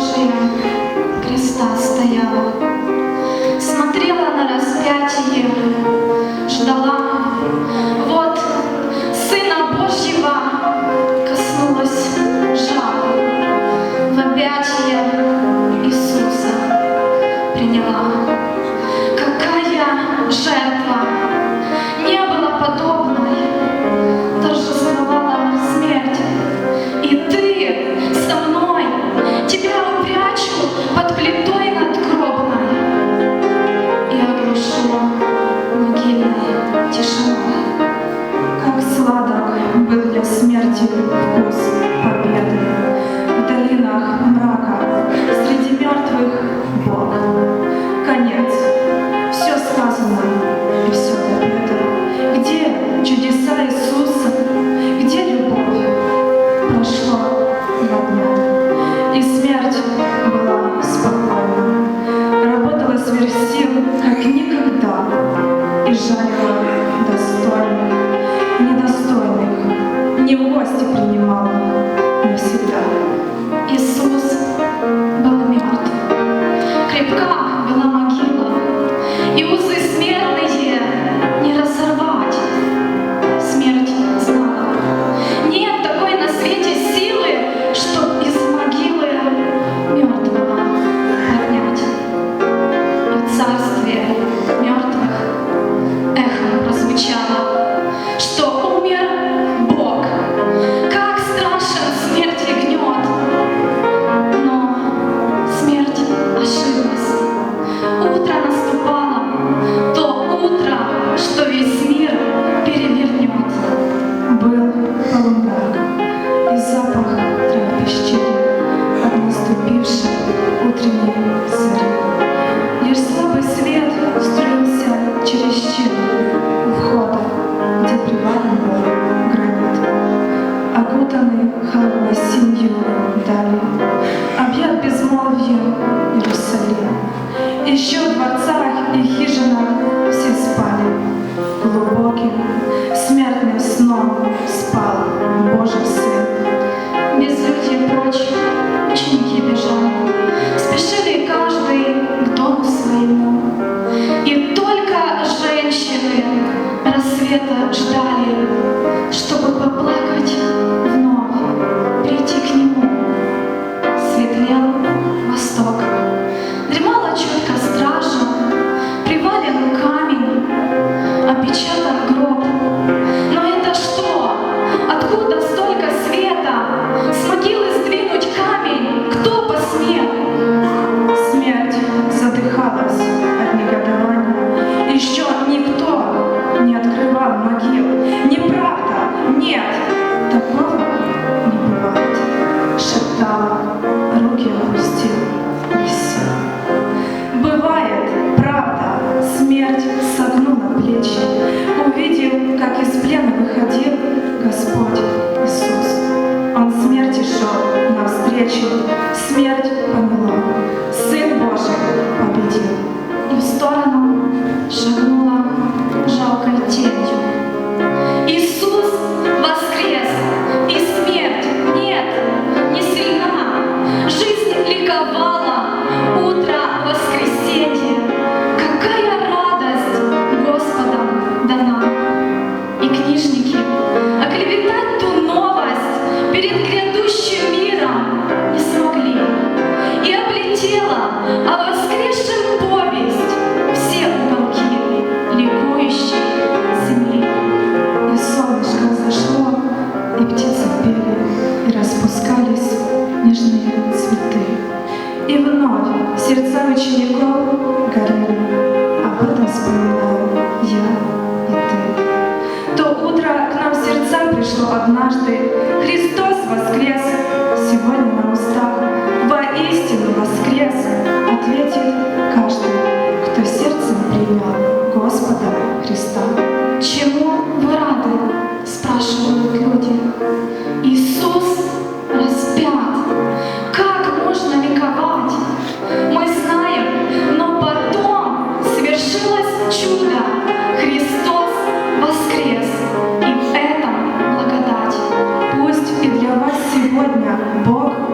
Божия креста стояла, смотрела на распятие, ждала. Вот Сына Божьего коснулась жало, в объятия Иисуса приняла. Какая жертва и смерть была спокойна. Работала сверхсил, как никогда, и жалила безмолвием Иерусалим. Еще в дворцах и хижинах все спали глубоким смертным сном спал Божий Сын. Безлюдье прочь, ученики бежали, спешили каждый к дому своему. И только женщины рассвета ждали, чтобы поплакать вновь, прийти к нему. Открывал могил. Неправда, нет, такого не бывает. Шептала, руки опустил и все. Бывает, правда, смерть согнула плечи. Увидел, как из плена выходил Господь Иисус. Он смерти шел навстречу, смерть помила. Сердца учеников горели, об этом вспоминаю я и ты. То утро к нам в сердца пришло однажды, Христос Сегодня Бог